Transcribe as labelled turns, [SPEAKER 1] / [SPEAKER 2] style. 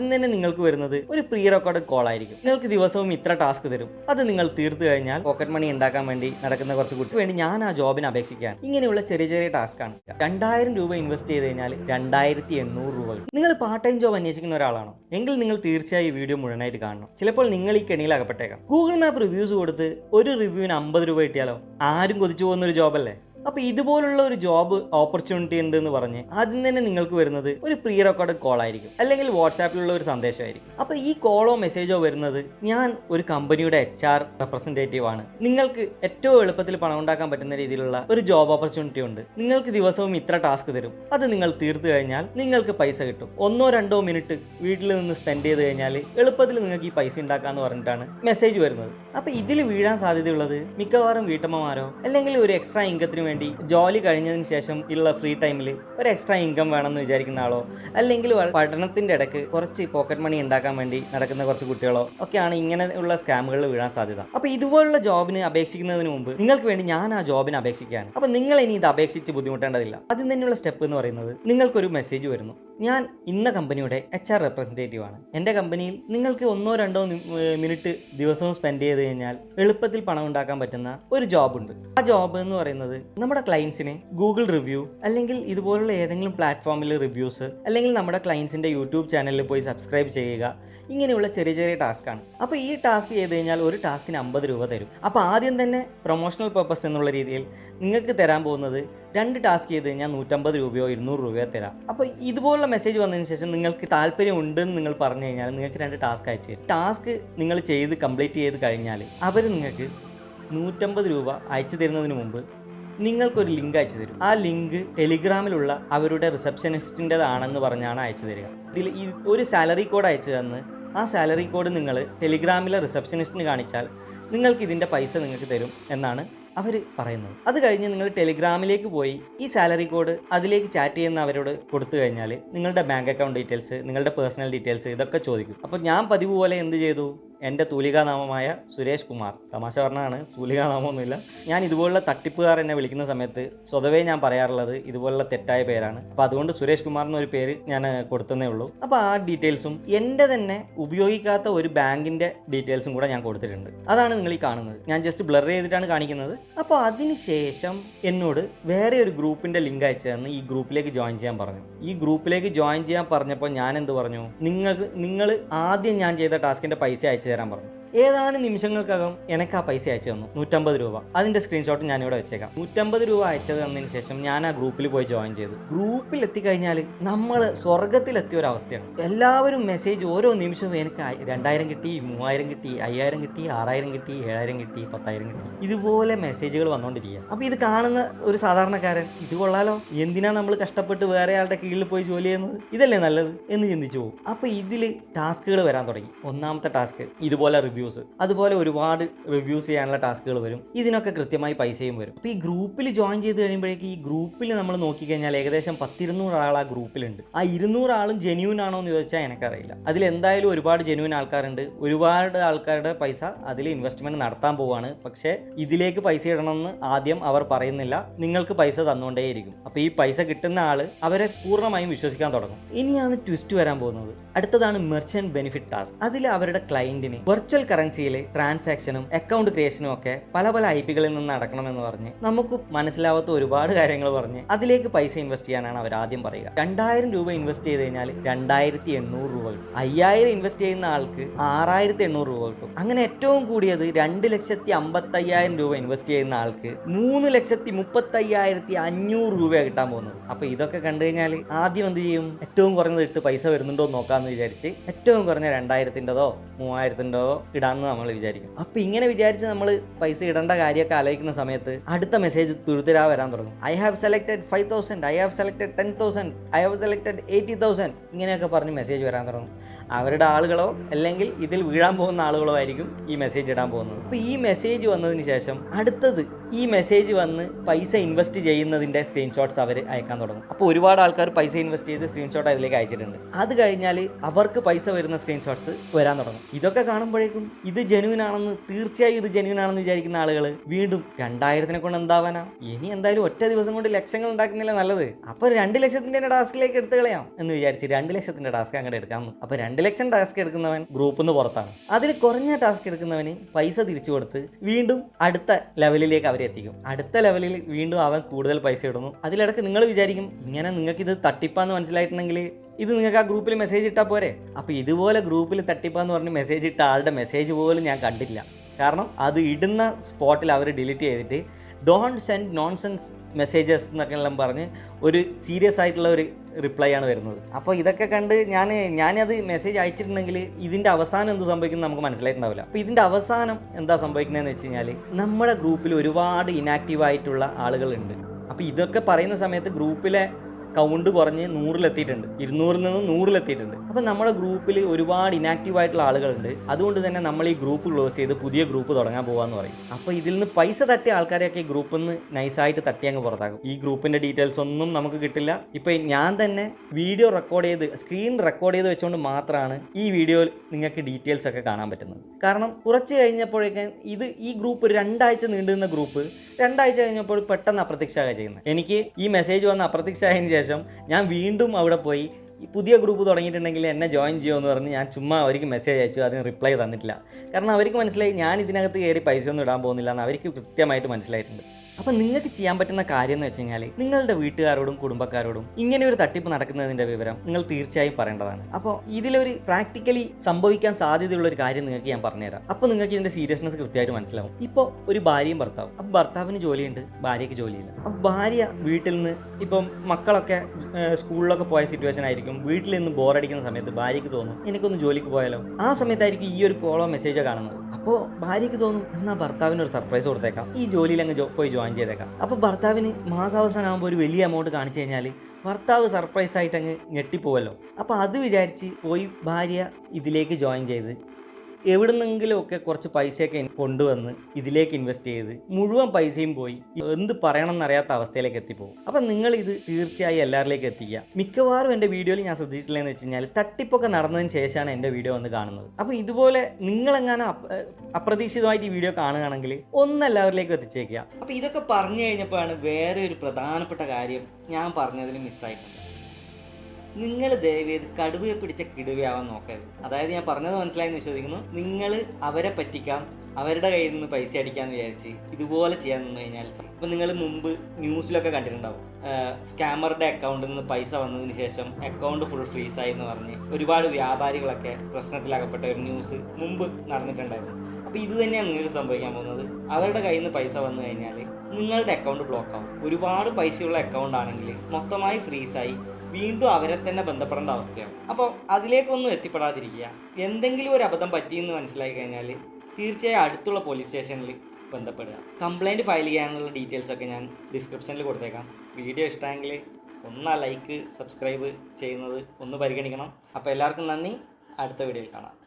[SPEAKER 1] ആദ്യം തന്നെ നിങ്ങൾക്ക് വരുന്നത് ഒരു പ്രീ റെക്കോർഡ് കോൾ ആയിരിക്കും. നിങ്ങൾക്ക് ദിവസവും ഇത്ര ടാസ്ക് തരും. അത് നിങ്ങൾ തീർത്തു കഴിഞ്ഞാൽ പോക്കറ്റ് മണി ഉണ്ടാക്കാൻ വേണ്ടി നടക്കുന്ന കുറച്ച് കുട്ടി വേണ്ടി ഞാൻ ആ ജോബിന് അപേക്ഷിക്കുകയാണ്. ഇങ്ങനെയുള്ള ചെറിയ ചെറിയ ടാസ്ക് ആണ്. രണ്ടായിരം രൂപ ഇൻവെസ്റ്റ് ചെയ്ത് കഴിഞ്ഞാൽ രണ്ടായിരത്തി എണ്ണൂറ് രൂപ നിങ്ങൾ പാർട്ട് ടൈം ജോബ് അന്വേഷിക്കുന്ന ഒരാളാണോ? എങ്കിൽ നിങ്ങൾ തീർച്ചയായും ഈ വീഡിയോ മുഴുവനായിട്ട് കാണണം. ചിലപ്പോൾ നിങ്ങൾ ഈ കെണിയിൽ അകപ്പെട്ടേക്കാം. ഗൂഗിൾ മാപ്പ് റിവ്യൂസ് കൊടുത്ത് ഒരു റിവ്യൂവിന് അമ്പത് രൂപ കിട്ടിയാലോ? ആരും കൊതിച്ചു പോകുന്ന ഒരു ജോബല്ലേ അപ്പൊ ഇതുപോലുള്ള ഒരു ജോബ് ഓപ്പർച്യൂണിറ്റി ഉണ്ട് എന്ന് പറഞ്ഞ് ആദ്യം തന്നെ നിങ്ങൾക്ക് വരുന്നത് ഒരു പ്രീ റെക്കോർഡ് കോൾ ആയിരിക്കും. അല്ലെങ്കിൽ വാട്സാപ്പിലുള്ള ഒരു സന്ദേശമായിരിക്കും. അപ്പൊ ഈ കോളോ മെസ്സേജോ വരുന്നത് ഞാൻ ഒരു കമ്പനിയുടെ എച്ച് ആർ റെപ്രസെന്റേറ്റീവ് ആണ്. നിങ്ങൾക്ക് ഏറ്റവും എളുപ്പത്തിൽ പണം ഉണ്ടാക്കാൻ പറ്റുന്ന രീതിയിലുള്ള ഒരു ജോബ് ഓപ്പർച്യൂണിറ്റി ഉണ്ട്. നിങ്ങൾക്ക് ദിവസവും ഇത്ര ടാസ്ക് തരും. അത് നിങ്ങൾ തീർത്തു കഴിഞ്ഞാൽ നിങ്ങൾക്ക് പൈസ കിട്ടും. ഒന്നോ രണ്ടോ മിനിറ്റ് വീട്ടിൽ നിന്ന് സ്പെൻഡ് ചെയ്ത് കഴിഞ്ഞാൽ എളുപ്പത്തിൽ നിങ്ങൾക്ക് ഈ പൈസ ഉണ്ടാക്കാന്ന് പറഞ്ഞിട്ടാണ് മെസ്സേജ് വരുന്നത്. അപ്പൊ ഇതിൽ വീഴാൻ സാധ്യതയുള്ളത് മിക്കവാറും വീട്ടമ്മമാരോ അല്ലെങ്കിൽ ഒരു എക്സ്ട്രാ ഇൻകത്തിന് വേണ്ടി ജോലി കഴിഞ്ഞതിന് ശേഷം ഉള്ള ഫ്രീ ടൈമിൽ ഒരു എക്സ്ട്രാ ഇൻകം വേണമെന്ന് വിചാരിക്കുന്ന ആളോ? അല്ലെങ്കിൽ പഠനത്തിന്റെ ഇടയ്ക്ക് കുറച്ച് പോക്കറ്റ് മണി ഉണ്ടാക്കാൻ വേണ്ടി നടക്കുന്ന കുറച്ച് കുട്ടികളോ ഒക്കെയാണ് ഇങ്ങനെയുള്ള സ്കാമുകളിൽ വീഴാൻ സാധ്യത. അപ്പൊ ഇതുപോലുള്ള ജോബിന് അപേക്ഷിക്കുന്നതിന് മുമ്പ് നിങ്ങൾക്ക് വേണ്ടി ഞാൻ ആ ജോബിന് അപേക്ഷിക്കുകയാണ്. അപ്പൊ നിങ്ങൾ ഇനി ഇത് അപേക്ഷിച്ച് ബുദ്ധിമുട്ടേണ്ടതില്ല. ആദ്യം തന്നെയുള്ള സ്റ്റെപ്പ് എന്ന് പറയുന്നത് നിങ്ങൾക്കൊരു മെസ്സേജ് വരുന്നു. ഞാൻ ഇന്ന കമ്പനിയുടെ എച്ച് ആർ റെപ്രസെന്റേറ്റീവ് ആണ്. എന്റെ കമ്പനിയിൽ നിങ്ങൾക്ക് ഒന്നോ രണ്ടോ മിനിറ്റ് ദിവസവും സ്പെൻഡ് ചെയ്ത് കഴിഞ്ഞാൽ എളുപ്പത്തിൽ പണം ഉണ്ടാക്കാൻ പറ്റുന്ന ഒരു ജോബ് ഉണ്ട്. ആ ജോബ് എന്ന് പറയുന്നത് നമ്മുടെ ക്ലയൻസിന് ഗൂഗിൾ റിവ്യൂ അല്ലെങ്കിൽ ഇതുപോലുള്ള ഏതെങ്കിലും പ്ലാറ്റ്ഫോമിൽ റിവ്യൂസ് അല്ലെങ്കിൽ നമ്മുടെ ക്ലയൻസിന്റെ യൂട്യൂബ് ചാനലിൽ പോയി സബ്സ്ക്രൈബ് ചെയ്യുക ഇങ്ങനെയുള്ള ചെറിയ ചെറിയ ടാസ്ക്കാണ് അപ്പോൾ ഈ ടാസ്ക് ചെയ്ത് കഴിഞ്ഞാൽ ഒരു ടാസ്കിന് അമ്പത് രൂപ തരും. അപ്പോൾ ആദ്യം തന്നെ പ്രൊമോഷണൽ പർപ്പസ് എന്നുള്ള രീതിയിൽ നിങ്ങൾക്ക് തരാൻ പോകുന്നത് രണ്ട് ടാസ്ക് ചെയ്ത് കഴിഞ്ഞാൽ നൂറ്റമ്പത് രൂപയോ ഇരുന്നൂറ് രൂപയോ തരാം. അപ്പോൾ ഇതുപോലുള്ള മെസ്സേജ് വന്നതിന് ശേഷം നിങ്ങൾക്ക് താല്പര്യം ഉണ്ടെന്ന് നിങ്ങൾ പറഞ്ഞു കഴിഞ്ഞാൽ നിങ്ങൾക്ക് രണ്ട് ടാസ്ക് അയച്ചു ടാസ്ക് നിങ്ങൾ ചെയ്ത് കംപ്ലീറ്റ് ചെയ്ത് കഴിഞ്ഞാൽ അവർ നിങ്ങൾക്ക് നൂറ്റമ്പത് രൂപ അയച്ചു തരുന്നതിന് മുമ്പ് നിങ്ങൾക്കൊരു ലിങ്ക് അയച്ചു തരും. ആ ലിങ്ക് ടെലിഗ്രാമിലുള്ള അവരുടെ റിസപ്ഷനിസ്റ്റിന്റെതാണെന്ന് പറഞ്ഞാണ് അയച്ചു തരിക. ഇതിൽ ഈ ഒരു സാലറി കോഡ് അയച്ചു തന്ന് ആ സാലറി കോഡ് നിങ്ങൾ ടെലിഗ്രാമിലെ റിസപ്ഷനിസ്റ്റിന് കാണിച്ചാൽ നിങ്ങൾക്ക് ഇതിന്റെ പൈസ നിങ്ങൾക്ക് തരും എന്നാണ് അവർ പറയുന്നത്. അത് കഴിഞ്ഞ് നിങ്ങൾ ടെലിഗ്രാമിലേക്ക് പോയി ഈ സാലറി കോഡ് അതിലേക്ക് ചാറ്റ് ചെയ്യുന്ന അവരോട് കൊടുത്തു കഴിഞ്ഞാൽ നിങ്ങളുടെ ബാങ്ക് അക്കൗണ്ട് ഡീറ്റെയിൽസ് നിങ്ങളുടെ പേഴ്സണൽ ഡീറ്റെയിൽസ് ഇതൊക്കെ ചോദിക്കും. അപ്പോൾ ഞാൻ പതിവ് പോലെ എന്ത് ചെയ്തു? എന്റെ തൂലികാനാമമായ സുരേഷ് കുമാർ. തമാശ പറഞ്ഞാണ് തൂലികാനാമമൊന്നുമില്ല. ഞാൻ ഇതുപോലുള്ള തട്ടിപ്പുകാർ എന്നെ വിളിക്കുന്ന സമയത്ത് സ്വതവേ ഞാൻ പറയാറുള്ളത് ഇതുപോലുള്ള തെറ്റായ പേരാണ്. അപ്പോൾ അതുകൊണ്ട് സുരേഷ് കുമാർ എന്നൊരു പേര് ഞാൻ കൊടുത്തതേ ഉള്ളൂ. അപ്പോൾ ആ ഡീറ്റെയിൽസും എന്റെ തന്നെ ഉപയോഗിക്കാത്ത ഒരു ബാങ്കിന്റെ ഡീറ്റെയിൽസും കൂടെ ഞാൻ കൊടുത്തിട്ടുണ്ട്. അതാണ് നിങ്ങൾ ഈ കാണുന്നത്. ഞാൻ ജസ്റ്റ് ബ്ലർ ചെയ്തിട്ടാണ് കാണിക്കുന്നത്. അപ്പോൾ അതിനുശേഷം എന്നോട് വേറെ ഒരു ഗ്രൂപ്പിന്റെ ലിങ്ക് അയച്ചു തന്ന് ഈ ഗ്രൂപ്പിലേക്ക് ജോയിൻ ചെയ്യാൻ പറഞ്ഞു. ഈ ഗ്രൂപ്പിലേക്ക് ജോയിൻ ചെയ്യാൻ പറഞ്ഞപ്പോൾ ഞാൻ എന്ത് പറഞ്ഞു? നിങ്ങൾ നിങ്ങൾ ആദ്യം ഞാൻ ചെയ്ത ടാസ്കിന്റെ പൈസ അയച്ചു തരാൻ പറഞ്ഞു. ഏതാനും നിമിഷങ്ങൾക്കകം എനിക്ക് ആ പൈസ അയച്ചു തന്നു? നൂറ്റമ്പത് രൂപ. അതിന്റെ സ്ക്രീൻഷോട്ട് ഞാൻ ഇവിടെ വെച്ചേക്കാം. നൂറ്റമ്പത് രൂപ അയച്ചത് തന്നതിന് ശേഷം ഞാൻ ആ ഗ്രൂപ്പിൽ പോയി ജോയിൻ ചെയ്തു. ഗ്രൂപ്പിൽ എത്തിക്കഴിഞ്ഞാൽ നമ്മൾ സ്വർഗത്തിലെത്തിയ ഒരു അവസ്ഥയാണ്. എല്ലാവരും മെസ്സേജ് ഓരോ നിമിഷവും എനിക്ക് രണ്ടായിരം കിട്ടി മൂവായിരം കിട്ടി അയ്യായിരം കിട്ടി ആറായിരം കിട്ടി ഏഴായിരം കിട്ടി പത്തായിരം കിട്ടി. ഇതുപോലെ മെസ്സേജുകൾ വന്നുകൊണ്ടിരിക്കുക അപ്പോൾ ഇത് കാണുന്ന ഒരു സാധാരണക്കാരൻ ഇത് കൊള്ളാലോ. എന്തിനാ നമ്മൾ കഷ്ടപ്പെട്ട് വേറെ ആളുടെ കീഴിൽ പോയി ജോലി ചെയ്യുന്നത്? ഇതല്ലേ നല്ലത്? എന്ന് ചിന്തിച്ചു പോകും. അപ്പോൾ ഇതിൽ ടാസ്കുകൾ വരാൻ തുടങ്ങി. ഒന്നാമത്തെ ടാസ്ക് ഇതുപോലെ റിവ്യൂസ് അതുപോലെ ഒരുപാട് റിവ്യൂസ് ചെയ്യാനുള്ള ടാസ്കുകൾ വരും. ഇതിനൊക്കെ കൃത്യമായി പൈസയും വരും. അപ്പോൾ ഈ ഗ്രൂപ്പിൽ ജോയിൻ ചെയ്ത് കഴിയുമ്പോഴേക്ക് ഈ ഗ്രൂപ്പിൽ നമ്മൾ നോക്കിക്കഴിഞ്ഞാൽ ഏകദേശം പത്തിരുന്നൂറ് ആൾ ആ ഗ്രൂപ്പിലുണ്ട്. ആ ഇരുന്നൂറ് ആളും ജെന്യൂൻ ആണോ എന്ന് ചോദിച്ചാൽ എനിക്കറിയില്ല. അതിൽ എന്തായാലും ഒരുപാട് ജെന്യൂൻ ആൾക്കാരുണ്ട്. ഒരുപാട് ആൾക്കാരുടെ പൈസ അതിൽ ഇൻവെസ്റ്റ്മെന്റ് നടത്താൻ പോവാണ്. പക്ഷേ ഇതിലേക്ക് പൈസ ഇടണമെന്ന് ആദ്യം അവർ പറയുന്നില്ല. നിങ്ങൾക്ക് പൈസ തന്നുകൊണ്ടേയിരിക്കും. അപ്പോൾ ഈ പൈസ കിട്ടുന്ന ആൾ അവരെ പൂർണമായും വിശ്വസിക്കാൻ തുടങ്ങും. ഇനിയാണ് ട്വിസ്റ്റ് വരാൻ പോകുന്നത്. അടുത്തതാണ് മെർച്ചന്റ് ബെനിഫിറ്റ് ടാസ്ക് അതിൽ അവരുടെ ക്ലയന്റിന് വെർച്വൽ കറൻസിയിൽ ട്രാൻസാക്ഷനും അക്കൗണ്ട് ക്രിയേഷനും ഒക്കെ പല പല ഐ പികളിൽ നിന്ന് നടക്കണമെന്ന് പറഞ്ഞ് നമുക്ക് മനസ്സിലാവാത്ത ഒരുപാട് കാര്യങ്ങൾ പറഞ്ഞ് അതിലേക്ക് പൈസ ഇൻവെസ്റ്റ് ചെയ്യാനാണ് അവർ ആദ്യം പറയുക. രണ്ടായിരം രൂപ ഇൻവെസ്റ്റ് ചെയ്ത് കഴിഞ്ഞാൽ രണ്ടായിരത്തി എണ്ണൂറ് രൂപ കിട്ടും. അയ്യായിരം ഇൻവെസ്റ്റ് ചെയ്യുന്ന ആൾക്ക് ആറായിരത്തി എണ്ണൂറ് രൂപ കിട്ടും. അങ്ങനെ ഏറ്റവും കൂടിയത് രണ്ട് ലക്ഷത്തി അമ്പത്തയ്യായിരം രൂപ ഇൻവെസ്റ്റ് ചെയ്യുന്ന ആൾക്ക് മൂന്ന് ലക്ഷത്തി മുപ്പത്തയ്യായിരത്തി അഞ്ഞൂറ് രൂപ കിട്ടാൻ പോകുന്നത്. അപ്പൊ ഇതൊക്കെ കണ്ടു കഴിഞ്ഞാൽ ആദ്യം എന്ത് ചെയ്യും? ഏറ്റവും കുറഞ്ഞത് ഇട്ട് പൈസ വരുന്നുണ്ടോ എന്ന് നോക്കാന്ന് വിചാരിച്ച് ഏറ്റവും കുറഞ്ഞ രണ്ടായിരത്തിന്റെതോ മൂവായിരത്തിന്റെതോ ഇടാമെന്ന് നമ്മൾ വിചാരിക്കും. അപ്പൊ ഇങ്ങനെ വിചാരിച്ച് നമ്മൾ പൈസ ഇടേണ്ട കാര്യമൊക്കെ ആലോചിക്കുന്ന സമയത്ത് അടുത്ത മെസ്സേജ് തുരുത്തിരാ വരാൻ തുടങ്ങും. I have selected five thousand I have selected ten thousand I have selected eighty thousand ഇങ്ങനെയൊക്കെ പറഞ്ഞ് മെസ്സേജ് വരാൻ തുടങ്ങും. അവരുടെ ആളുകളോ അല്ലെങ്കിൽ ഇതിൽ വീഴാൻ പോകുന്ന ആളുകളോ ആയിരിക്കും ഈ മെസ്സേജ് ഇടാൻ പോകുന്നത്. അപ്പോൾ ഈ മെസ്സേജ് വന്നതിന് ശേഷം അടുത്തത് ഈ മെസ്സേജ് വന്ന് പൈസ ഇൻവെസ്റ്റ് ചെയ്യുന്നതിന്റെ സ്ക്രീൻഷോട്ട്സ് അവർ അയക്കാൻ തുടങ്ങും. അപ്പോൾ ഒരുപാട് ആൾക്കാർ പൈസ ഇൻവെസ്റ്റ് ചെയ്ത് സ്ക്രീൻഷോട്ട് അതിലേക്ക് അയച്ചിട്ടുണ്ട്. അത് കഴിഞ്ഞാൽ അവർക്ക് പൈസ വരുന്ന സ്ക്രീൻഷോട്ട്സ് വരാൻ തുടങ്ങും. ഇതൊക്കെ കാണുമ്പോഴേക്കും ഇത് ജെനുവിൻ ആണെന്ന് തീർച്ചയായും ഇത് ജെനുവിൻ ആണെന്ന് വിചാരിക്കുന്ന ആളുകൾ വീണ്ടും രണ്ടായിരത്തിനെ കൊണ്ട് എന്താവാനാ? ഇനി എന്തായാലും ഒറ്റ ദിവസം കൊണ്ട് ലക്ഷങ്ങൾ ഉണ്ടാക്കുന്നില്ല നല്ലത്? അപ്പോൾ രണ്ട് ലക്ഷത്തിന്റെ ടാസ്കിലേക്ക് എടുത്തു കളയാം എന്ന് വിചാരിച്ച് രണ്ട് ലക്ഷത്തിന്റെ ടാസ്ക് അങ്ങോട്ട് എടുക്കാം. അപ്പോൾ രണ്ട് ലക്ഷം ടാസ്ക് എടുക്കുന്നവൻ ഗ്രൂപ്പിൽ നിന്ന് പുറത്താണ്. അതിൽ കുറഞ്ഞ ടാസ്ക് എടുക്കുന്നവന് പൈസ തിരിച്ചു കൊടുത്ത് വീണ്ടും അടുത്ത ലെവലിലേക്ക് അവരെ എത്തിക്കും. അടുത്ത ലെവലിൽ വീണ്ടും അവൻ കൂടുതൽ പൈസ ഇടുന്നു. അതിലിടക്ക് നിങ്ങൾ വിചാരിക്കും ഇങ്ങനെ നിങ്ങൾക്ക് ഇത് തട്ടിപ്പാന്ന് മനസ്സിലായിട്ടുണ്ടെങ്കിൽ ഇത് നിങ്ങൾക്ക് ആ ഗ്രൂപ്പിൽ മെസ്സേജ് ഇട്ടാൽ പോരെ. അപ്പോൾ ഇതുപോലെ ഗ്രൂപ്പിൽ തട്ടിപ്പാന്ന് പറഞ്ഞ് മെസ്സേജ് ഇട്ട ആളുടെ മെസ്സേജ് പോലും ഞാൻ കണ്ടില്ല. കാരണം അത് ഇടുന്ന സ്പോട്ടിൽ അവർ ഡിലീറ്റ് ചെയ്തിട്ട് ഡോണ്ട് സെൻഡ് നോൺസെൻസ് മെസ്സേജസ് എന്നൊക്കെ എല്ലാം പറഞ്ഞ് ഒരു സീരിയസ് ആയിട്ടുള്ള ഒരു റിപ്ലൈ ആണ് വരുന്നത്. അപ്പോൾ ഇതൊക്കെ കണ്ട് ഞാൻ ഞാനത് മെസ്സേജ് അയച്ചിട്ടുണ്ടെങ്കിൽ ഇതിന്റെ അവസാനം എന്ത് സംഭവിക്കുന്നത് നമുക്ക് മനസ്സിലായിട്ടുണ്ടാവില്ല. അപ്പോൾ ഇതിന്റെ അവസാനം എന്താ സംഭവിക്കുന്നതെന്ന് വെച്ച് കഴിഞ്ഞാൽ നമ്മുടെ ഗ്രൂപ്പിൽ ഒരുപാട് ഇനാക്റ്റീവ് ആയിട്ടുള്ള ആളുകളുണ്ട്. അപ്പോൾ ഇതൊക്കെ പറയുന്ന സമയത്ത് ഗ്രൂപ്പിലെ കൗണ്ട് കുറഞ്ഞ് നൂറിലെത്തിയിട്ടുണ്ട്. ഇരുന്നൂറിൽ നിന്ന് നൂറിലെത്തിയിട്ടുണ്ട്. അപ്പം നമ്മുടെ ഗ്രൂപ്പിൽ ഒരുപാട് ഇനാക്റ്റീവ് ആയിട്ടുള്ള ആളുകളുണ്ട്. അതുകൊണ്ട് തന്നെ നമ്മൾ ഈ ഗ്രൂപ്പ് ക്ലോസ് ചെയ്ത് പുതിയ ഗ്രൂപ്പ് തുടങ്ങാൻ പോകാമെന്ന് പറയും. അപ്പോൾ ഇതിൽ നിന്ന് പൈസ തട്ടിയ ആൾക്കാരെയൊക്കെ ഈ ഗ്രൂപ്പിൽ നിന്ന് നൈസായിട്ട് തട്ടി അങ്ങ് പുറത്താക്കും. ഈ ഗ്രൂപ്പിന്റെ ഡീറ്റെയിൽസ് ഒന്നും നമുക്ക് കിട്ടില്ല. ഇപ്പം ഞാൻ തന്നെ വീഡിയോ റെക്കോർഡ് ചെയ്ത് സ്ക്രീൻ റെക്കോർഡ് ചെയ്ത് വെച്ചുകൊണ്ട് മാത്രമാണ് ഈ വീഡിയോയിൽ നിങ്ങൾക്ക് ഡീറ്റെയിൽസ് ഒക്കെ കാണാൻ പറ്റുന്നത്. കാരണം കുറച്ച് കഴിഞ്ഞപ്പോഴേക്കും ഇത് ഈ ഗ്രൂപ്പ് രണ്ടാഴ്ച നീണ്ടുന്ന ഗ്രൂപ്പ് രണ്ടാഴ്ച കഴിഞ്ഞപ്പോൾ പെട്ടെന്ന് അപ്രത്യക്ഷമാകുക ചെയ്യുന്നത്. എനിക്ക് ഈ മെസ്സേജ് വന്ന് അപ്രത്യക്ഷമായതിനു ശേഷം ഞാൻ വീണ്ടും അവിടെ പോയി. പുതിയ ഗ്രൂപ്പ് തുടങ്ങിയിട്ടുണ്ടെങ്കിൽ എന്നെ ജോയിൻ ചെയ്യുമെന്ന് പറഞ്ഞ് ഞാൻ ചുമ്മാ അവർക്ക് മെസ്സേജ് അയച്ചു അതിന് റിപ്ലൈ തന്നിട്ടില്ല. കാരണം അവർക്ക് മനസ്സിലായി ഞാൻ ഇതിനകത്ത് കയറി പൈസ ഒന്നും ഇടാൻ പോകുന്നില്ല എന്ന് അവർക്ക് കൃത്യമായിട്ട് മനസ്സിലായിട്ടുണ്ട്. അപ്പം നിങ്ങൾക്ക് ചെയ്യാൻ പറ്റുന്ന കാര്യം എന്ന് വെച്ച് കഴിഞ്ഞാൽ നിങ്ങളുടെ വീട്ടുകാരോടും കുടുംബക്കാരോടും ഇങ്ങനെ ഒരു തട്ടിപ്പ് നടക്കുന്നതിന്റെ വിവരം നിങ്ങൾ തീർച്ചയായും പറയേണ്ടതാണ്. അപ്പോൾ ഇതിലൊരു പ്രാക്ടിക്കലി സംഭവിക്കാൻ സാധ്യതയുള്ള ഒരു കാര്യം നിങ്ങൾക്ക് ഞാൻ പറഞ്ഞുതരാം. അപ്പോൾ നിങ്ങൾക്ക് ഇതിന്റെ സീരിയസ്നെസ് കൃത്യമായിട്ട് മനസ്സിലാവും. ഇപ്പോൾ ഒരു ഭാര്യയും ഭർത്താവും. അപ്പോൾ ഭർത്താവിന് ജോലിയുണ്ട് ഭാര്യയ്ക്ക് ജോലിയില്ല. അപ്പോൾ ഭാര്യ വീട്ടിൽ നിന്ന് ഇപ്പം മക്കളൊക്കെ സ്കൂളിലൊക്കെ പോയ സിറ്റുവേഷൻ ആയിരിക്കും. വീട്ടിൽ നിന്ന് ബോറടിക്കുന്ന സമയത്ത് ഭാര്യയ്ക്ക് തോന്നും എനിക്കൊന്ന് ജോലിക്ക് പോയാലോ? ആ സമയത്തായിരിക്കും ഈ ഒരു കോളോ മെസ്സേജോ കാണുന്നത്. അപ്പോൾ ഭാര്യയ്ക്ക് തോന്നും എന്നാൽ ഭർത്താവിന് ഒരു സർപ്രൈസ് കൊടുത്തേക്കാം. ഈ ജോലിയിൽ അങ്ങ് പോയി ജോയിൻ ചെയ്തേക്കാം. അപ്പോൾ ഭർത്താവിന് മാസാവസാനം ആകുമ്പോൾ ഒരു വലിയ എമൗണ്ട് കാണിച്ചു കഴിഞ്ഞാൽ ഭർത്താവ് സർപ്രൈസ് ആയിട്ട് അങ്ങ് ഞെട്ടിപ്പോവല്ലോ. അപ്പോൾ അത് വിചാരിച്ച് പോയി ഭാര്യ ഇതിലേക്ക് ജോയിൻ ചെയ്ത്. എവിടുന്നെങ്കിലുമൊക്കെ കുറച്ച് പൈസയൊക്കെ കൊണ്ടുവന്ന് ഇതിലേക്ക് ഇൻവെസ്റ്റ് ചെയ്ത് മുഴുവൻ പൈസയും പോയി എന്ത് പറയണം എന്നറിയാത്ത അവസ്ഥയിലേക്ക് എത്തിപ്പോകും. അപ്പം നിങ്ങൾ ഇത് തീർച്ചയായും എല്ലാവരിലേക്ക് എത്തിക്കുക. മിക്കവാറും എന്റെ വീഡിയോയിൽ ഞാൻ ശ്രദ്ധിച്ചിട്ടില്ലെന്ന് വെച്ച് കഴിഞ്ഞാൽ തട്ടിപ്പൊക്കെ നടന്നതിന് ശേഷമാണ് എന്റെ വീഡിയോ വന്ന് കാണുന്നത്. അപ്പോൾ ഇതുപോലെ നിങ്ങളെങ്ങാനും അപ്രതീക്ഷിതമായിട്ട് ഈ വീഡിയോ കാണുകയാണെങ്കിൽ ഒന്ന് എല്ലാവരിലേക്കും എത്തിച്ചേക്കുക. അപ്പോൾ ഇതൊക്കെ പറഞ്ഞു കഴിഞ്ഞപ്പോഴാണ് വേറെ ഒരു പ്രധാനപ്പെട്ട കാര്യം ഞാൻ പറഞ്ഞതിന് മിസ്സായിട്ടുണ്ട് നിങ്ങൾ ദയവേത് കടുവയെ പിടിച്ച കിടുവയാവാൻ നോക്കരുത്. അതായത് ഞാൻ പറഞ്ഞത് മനസ്സിലായെന്ന് വിശ്വസിക്കുന്നു. നിങ്ങൾ അവരെ പറ്റിക്കാം അവരുടെ കയ്യിൽ നിന്ന് പൈസ അടിക്കാമെന്ന് വിചാരിച്ച് ഇതുപോലെ ചെയ്യാൻ നിന്ന് കഴിഞ്ഞാൽ ഇപ്പം നിങ്ങൾ മുമ്പ് ന്യൂസിലൊക്കെ കണ്ടിട്ടുണ്ടാവും. സ്കാമറുടെ അക്കൗണ്ടിൽ നിന്ന് പൈസ വന്നതിന് ശേഷം അക്കൗണ്ട് ഫുൾ ഫ്രീസായി എന്ന് പറഞ്ഞ് ഒരുപാട് വ്യാപാരികളൊക്കെ പ്രശ്നത്തിലകപ്പെട്ട ഒരു ന്യൂസ് മുമ്പ് നടന്നിട്ടുണ്ടായിരുന്നു. അപ്പോൾ ഇത് തന്നെയാണ് നിങ്ങൾക്ക് സംഭവിക്കാൻ പോകുന്നത്. അവരുടെ കയ്യിൽ നിന്ന് പൈസ വന്നു കഴിഞ്ഞാൽ നിങ്ങളുടെ അക്കൗണ്ട് ബ്ലോക്ക് ആവും. ഒരുപാട് പൈസയുള്ള അക്കൗണ്ട് ആണെങ്കിൽ മൊത്തമായി ഫ്രീസായി വീണ്ടും അവരെ തന്നെ ബന്ധപ്പെടേണ്ട അവസ്ഥയാണ്. അപ്പോൾ അതിലേക്കൊന്നും എത്തിപ്പെടാതിരിക്കുക. എന്തെങ്കിലും ഒരു അബദ്ധം പറ്റിയെന്ന് മനസ്സിലാക്കി കഴിഞ്ഞാൽ തീർച്ചയായും അടുത്തുള്ള പോലീസ് സ്റ്റേഷനിൽ ബന്ധപ്പെടുക. കംപ്ലയിന്റ് ഫയൽ ചെയ്യാനുള്ള ഡീറ്റെയിൽസ് ഒക്കെ ഞാൻ ഡിസ്ക്രിപ്ഷനിൽ കൊടുത്തേക്കാം. വീഡിയോ ഇഷ്ടമെങ്കിൽ ഒന്ന് ലൈക്ക് സബ്സ്ക്രൈബ് ചെയ്യുന്നത് ഒന്ന് പരിഗണിക്കണം. അപ്പോൾ എല്ലാവർക്കും നന്ദി. അടുത്ത വീഡിയോയിൽ കാണാം.